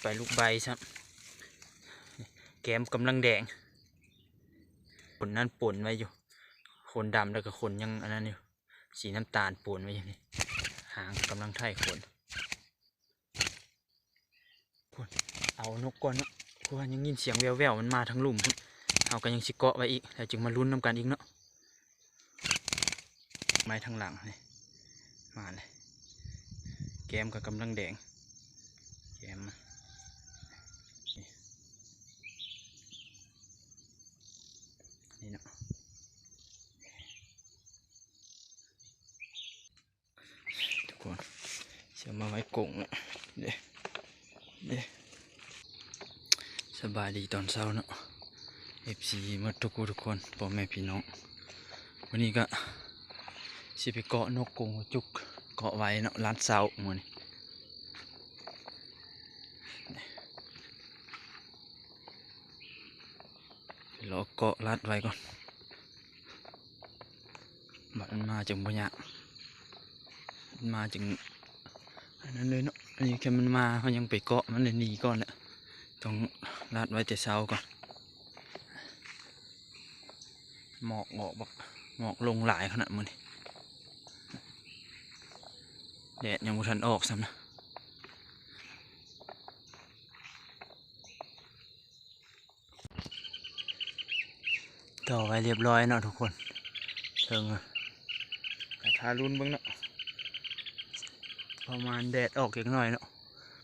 ไปลูกใบซะแก้มกำลังแดงขนนั่นป่นไว้อยู่ขนดำแล้วก็ขนยังอันนั้นอยู่สีน้ำตาลป่นไว้อย่างนี้หางกำลังไถ่ขนพุ่นเอานกก่อนเนาะเพราะว่ายังยินเสียงแววๆมันมาทางหลุมพุ่นเอาก็ยังสิเกาะไว้อีกแล้วจึงมาลุ้นน้ำกันอีกเนาะไม้ทางหลังนี่มาเลยแก้มก็กำลังแดงแกมมานี่เนาะทุ กคนเชื่อมาไว้กงละเด้เด้สบายดีตอนเช้าเนาะ FC หมาทุกคนทุกคนพ่อแม่พี่น้อง วันนี้ก็สิไปเกาะนกกงจุกเกาะไว้เนาะร้านเช้ามื้อนี้รอเกาะรัดไว้ก่อนบัดมันมาจึงบ่ยาก มาจึงอันนั้นเลยเนาะอันนี้แค่มันมาเขายังไปเกาะมันเลยหนีก่อนแหละต้องรัดไว้แต่เช้าก่อนหมอกออกบักหมอกลงหลายขนาดมือนี่แดดยังบ่ทันออกซ้ำนะต่อไว้เรียบร้อยเนาะทุกคนเชิงอะทารุนเบ้างเนาะ ประมาณแดดออกอีกหน่อยเนาะ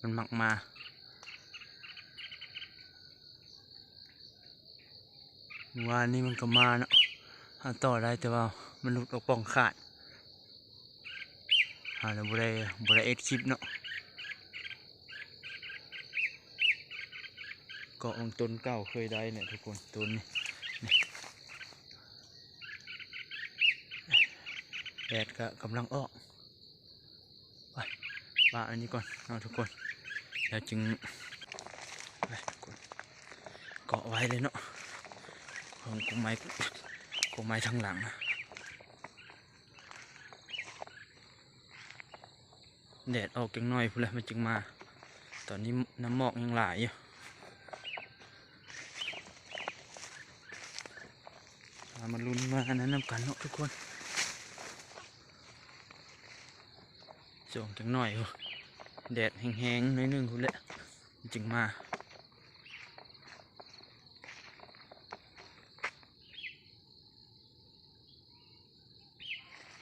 มันหมักมาวานนี้มันก็มาเนาะเอาต่อได้แต่ว่ามันหลุดออกป่องขาดหาแล้วบ่ได้บ่ได้เอ็ดคลิปเนาะเกาะองต้นเก่าเคยได้เนี่ยทุกคนต้นนี้แดดก็กำลังออก ปาอันนี้ก่อนเอาทุกคนแล้วจึงเกาะไว้เลยเนาะของกงไม้กงไม้ทางหลังนะแดดออกจังหน่อยพูดเลยมันจึงมา ตอนนี้น้ำหมอกยังหลายอยู่มามาลุ้นมาอันนั้นนำกันเนาะทุกคน ส่งจังหน่อยแดดแห้งๆน้อยนึงคุณแหละจึงมา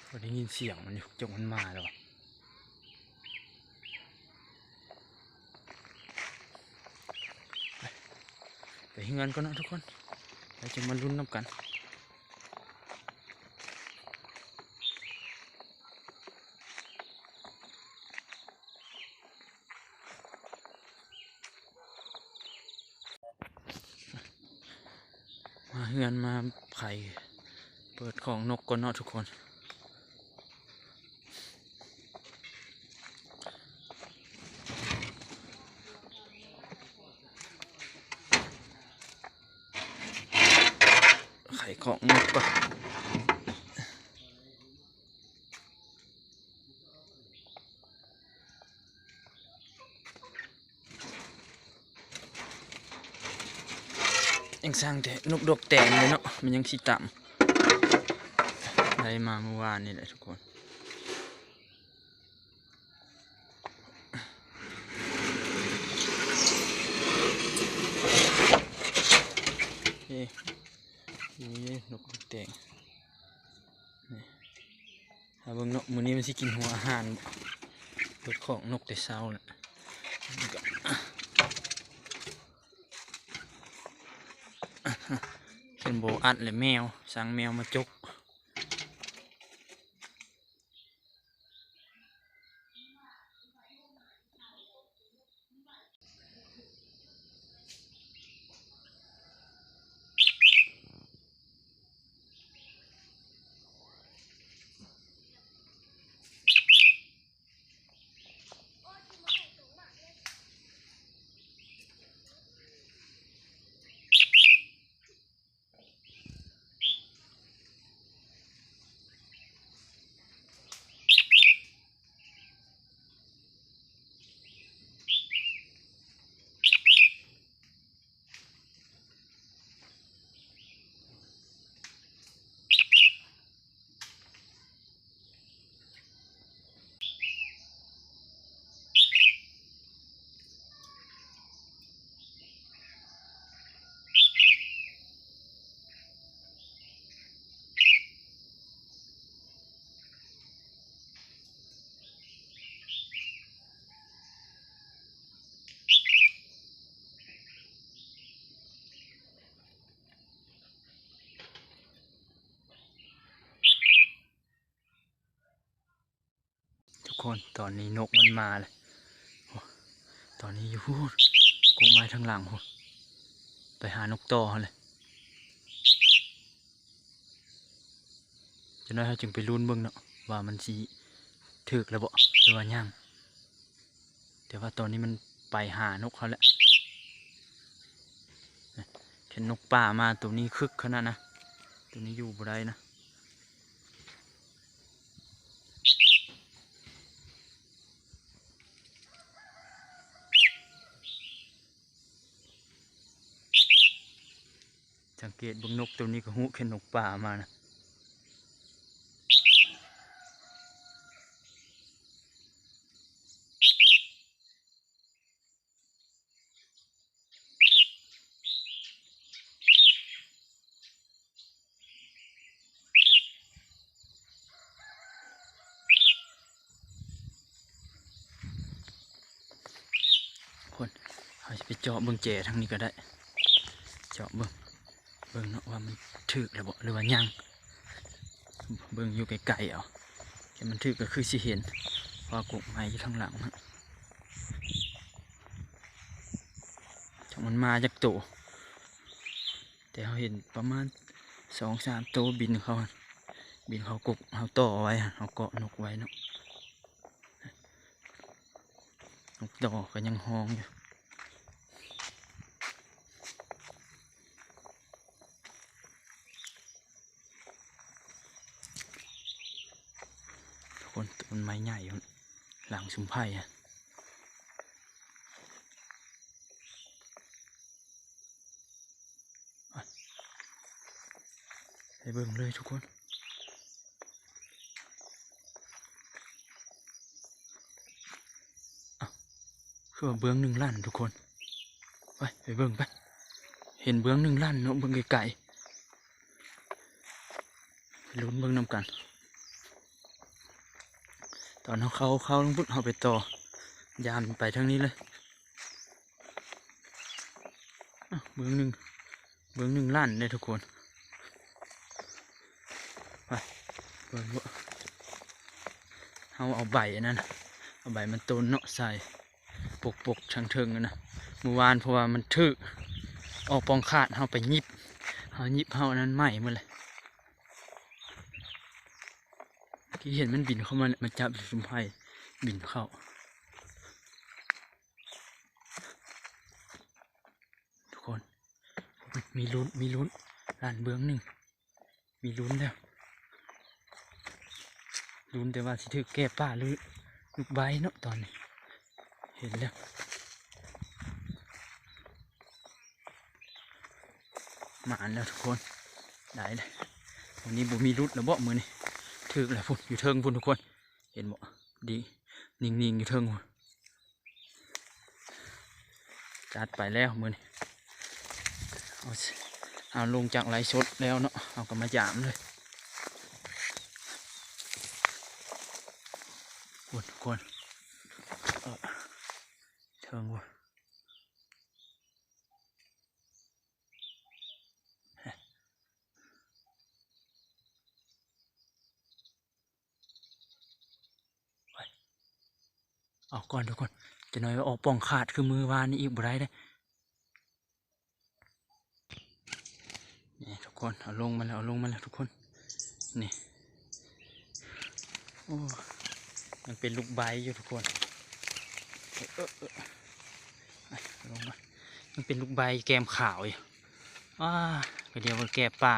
พอได้ยินเสียงมันอยู่จงมันมาแล้วไปไปเงินก่อนนะทุกคนเราจะมาลุ้นน้ำกัน เฮือนมาไข่เปิดของนกก่อนเนาะทุกคนไข่ของนกก่อน ยังสร้างแต่นกดอกแตงเลยเนาะมันยังสีต่ำได้มาเมื่อวานนี่แหละทุกคนนี่นกดอกแตงนี่ถ้าเบิ่งเนาะมื้อนี้มันสิกินหัวอาหารเบิดของนกแต่เช้าน่ะ นโบอัดเลยแมวสั่งแมวมาจก ตอนนี้นกมันมาเลยตอนนี้อยู่พูดกงไม้ทางหลังพูดไปหานกต่อเลยจะน้อยเขาจึงไปลุ้นเบิ่งเนาะว่ามันสีถึกแล้วบ่หรือว่ายังแต่ว่าตอนนี้มันไปหานกเขาแล้วนะเห็นนกป่ามาตัวนี้คึกขนาดนะตัวนี้อยู่บ่ได้นะ สังเกตเบงนกตัวนี้ก็หูแค่นกป่ามานะคนเขาจะไปเจาะเบิ่งแจทางนี้ก็ได้ เจาะเบิ่ง เบิ่งเนาะว่ามันถึกแล้วบ่หรือว่ายังเบิ่งอยู่ไกลๆเอาแค่มันถึกก็คือสิเห็นพราะว่ากกไม้อยู่ทางหลังนะจากมันมาจากโตวแต่เขาเห็นประมาณสองสามโตวบินเขาบินเขากกเขาต่อไว้อะเขาเกาะนกไว้เนาะนกต่อก็ยังห้องอยู่ คนต้นไม้ใหญ่หลังชุมไผ่อะไปเบิ่งเลยทุกคนอ้าคือว่าเบื้องหนึ่งลั่นทุกคน ไปไปเบิ่งไป เห็นเบื้องหนึ่งลั่นเนาะเบิ่งไกลๆลุ้นเบิ่งน้ำกัน ตอนเขาเข้าเข้าลงพุทธเขาไปต่อยามไปทางนี้เลยเบื้องหนึ่งเบื้องหนึ่งล้านเลยทุกคนไปเบิ่งว่าเขาเอาใบนนั้นเอาใบมันต้นเนาะใส่ปกปกชังเทิงนะเมื่อวานเพราะว่ามันทึกออกปองขาดเขาไปยิบเขายิบเขานั้นไหม้หมดเลย ที่เห็นมันบินเข้ามาเนี่ยมันจับอยู่มไผ่บินเข้า ทุกคน มีลุ้นมีลุ้นลานเบื้องหนึ่ง มีลุ้นแล้วลุ้นแต่ว่าสิถือแก้ป้าหรือลูกใบเนาะตอนนี้ เห็นแล้วมานแล้วทุกคน ได้เลยวันนี้บุมีรุดแล้วบ่มือนี่ ถึกแล้วพุ่นอยู่เทิงพุ่นทุกคน เห็นบ่ดีนิ่งๆอยู่เทิงจัดไปแล้วมือนี่เอาเอาลงจากไรสดแล้วเนาะเอาก็มาหยามเลยพุ่นทุกคนเออเทิงว่ะ อาก่อนทุกคน จะน้อยว่าออกป่องขาดคือมือวานนี่อีกบ่ได้นี่ทุกคนเอาลงมาแล้วเอาลงมาแล้วทุกคนนี่โอ้มันเป็นลูกใบอยู่ทุกคนเออเออลงมามันเป็นลูกใบแกมขาวอยู่อ้าก็เดียวว่าแกป่า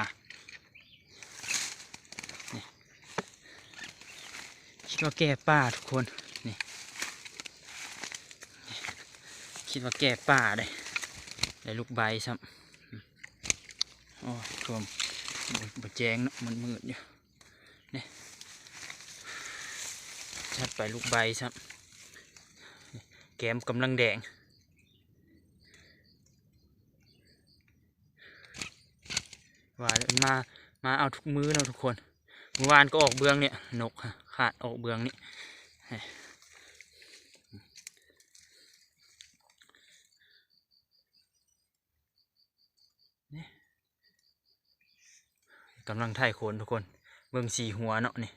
คิดว่าแกป่าทุกคนนี่ คิดว่าแก่ป่าเลยได้ลูกใบซ้ำอืมโอ้ท่วมบ่บแจงเนาะมันมืดอยู่นี่ชัดไปลูกใบซ้ำแก้มกำลังแดงว่ามา มาเอาทุกมื้อแล้วทุกคน เมื่อวานก็ออกเบืองเนี่ย นกฮะขาดออกเบืองนี่ กำลังถ่ายขนทุกคน เบิ่งสีหัวเนาะนี่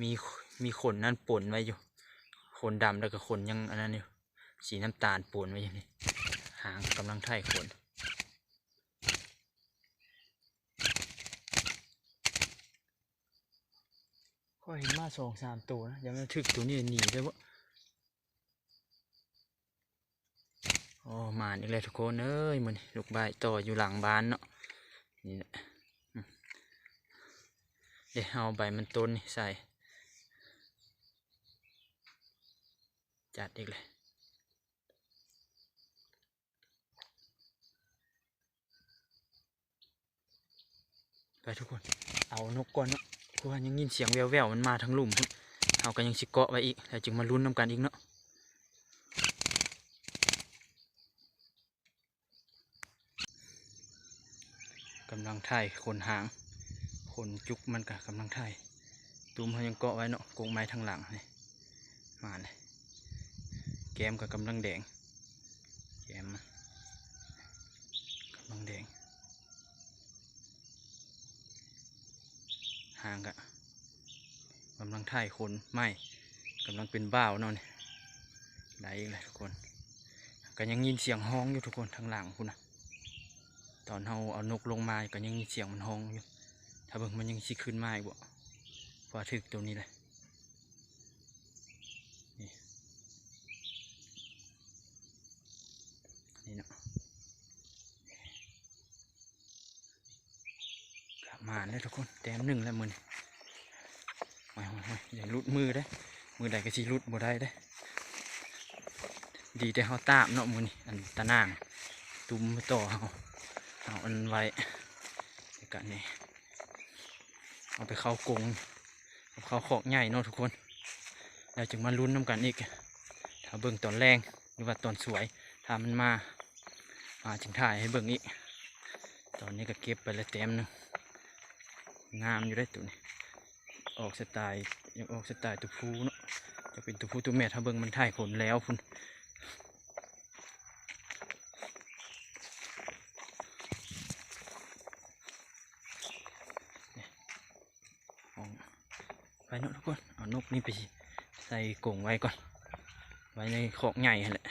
มีมีขนนั่นปนไว้อยู่ขนดำแล้วก็ขนยังอันนั้นอยู่สีน้ำตาลปนไว้อย่างนี้หางกำลังไถ่ขนก็เห็นมาสองสามตัวนะยังไม่ถึกตัวนี้หนีได้วะโอ้มาอีกเลยทุกคนเอ้ยมันลูกใบต่ออยู่หลังบ้านเนาะนี่แหละ ดี๋ยวเอาใบมันต้นนี่ใส่ จัดอีกเลยไปทุกคน เอานกก่อนเนาะเพราะว่ายังยินเสียงแววๆมันมาทั้งหลุมพุ่นเอากันยังสิเกาะไว้อีกแล้วจึงมาลุ้นนำกันอีกเนาะกำลังถ่ายขนหาง ขนจุกมันกับกำลังถ่ายตูมเขายังเกาะไว้เนาะกงไม้ทางหลังนี่มาเลยแก้มก็กำลังแดงแก้มกำลังแดงห่างก็กำลังถ่ายคนไม่กำลังเป็นบ้าวเนาะนี่ได้อีกเลยทุกคนก็ยังยินเสียงห้องอยู่ทุกคนทางหลังคุณนะตอนเราเอานกลงมาก็ยังมีเสียงมันห้องอยู่ ถ้าเบิ่งมันยังสิขึ้นมาอีกบ่พอถึกตัวนี้เลยนี่เนาะกลับมาแล้วทุกคนแต้มหนึ่งแล้วมือนี่ไม่ไม่ไม่อย่าลุดมือได้ มือใดก็สิลุดบ่ได้ได้ ดีแต่เขาตามเนาะมือนี่อันตะนาง ตุ้มไปต่อเขาเอาอันไว้กันนี่ เอาไปเข้ากรงเอาเข้าขอกใหญ่เนาะทุกคนแล้วจึงมาลุ้นน้ำกันอีกถ้าเบิ่งตอนแรงหรือว่าตอนสวยถ้ามันมามาจึงถ่ายให้เบิ่งอีก ตอนนี้ก็เก็บไปแล้วเต็มหนึงงามอยู่ได้ตัวนี้ออกสไตล์ยังออกสไตล์ตัวผู้เนาะจะเป็นตัวผู้ตัวแม่ถ้าเบิ่งมันถ่ายขนแล้วพุ่นนี่เอาไป เนาะทุกคน เอานกนี่ไปใส่กรงไว้ก่อน ไว้ในขอกใหญ่แหละ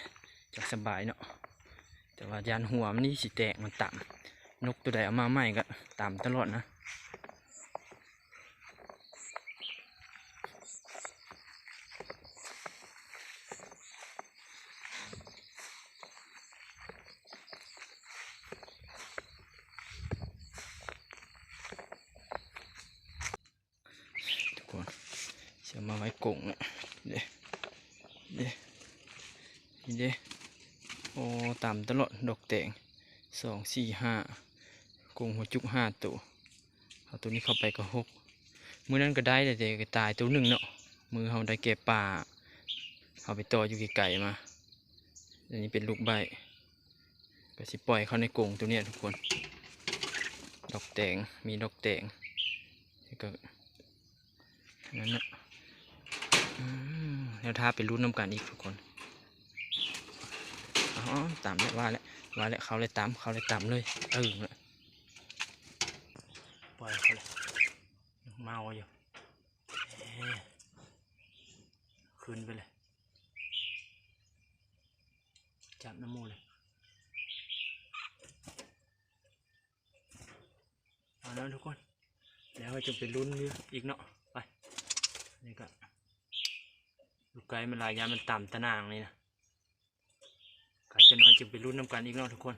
จะสบายเนาะ แต่ว่ายานหัวมันนี่สิแตกมันต่ำนกตัวใดเอามาใหม่ก็ต่ำตลอดนะทุกคนเสีย มาไว้กงเนี่ยเด้เด้นี่เด้โอ้ต่ำตลอดดอกแตงสองสี่ห้ากงหัวจุกห้าตัวเอาตัวนี้เข้าไปก็หกมือนั้นก็ได้แต่เด็ตายตัวหนึ่งเนาะมือเขาได้เก็บป่าเอาไปต่ออยู่ไกลๆมาอันนี้เป็นลูกใบก็สิปล่อยเข้าในกรงตัวเนี้ยทุกคน ดอกแตงมีดอกแตงแล้วก็นั้นเนาะ แล้วถ้าไปรุ่นน้ำกันอีกทุกคนอ๋อตามแล้วว่าแล้วว่าแล้วเขาเลยตามเขาเลยตามเลยเออน่ะปล่อยเขาเลยเมาอยู่เอ๊ะขึ้นไปเลย จับน้ำมูเลยเอาแล้วทุกคน แล้วจะไปลุ้นเรืออีกเนาะไปนี่ก็ ไก่มันลายยามันต่ำตะนางนี่นะใครจะน้อยจึงไปรุ่นน้ำกันอีกแล้วทุกคน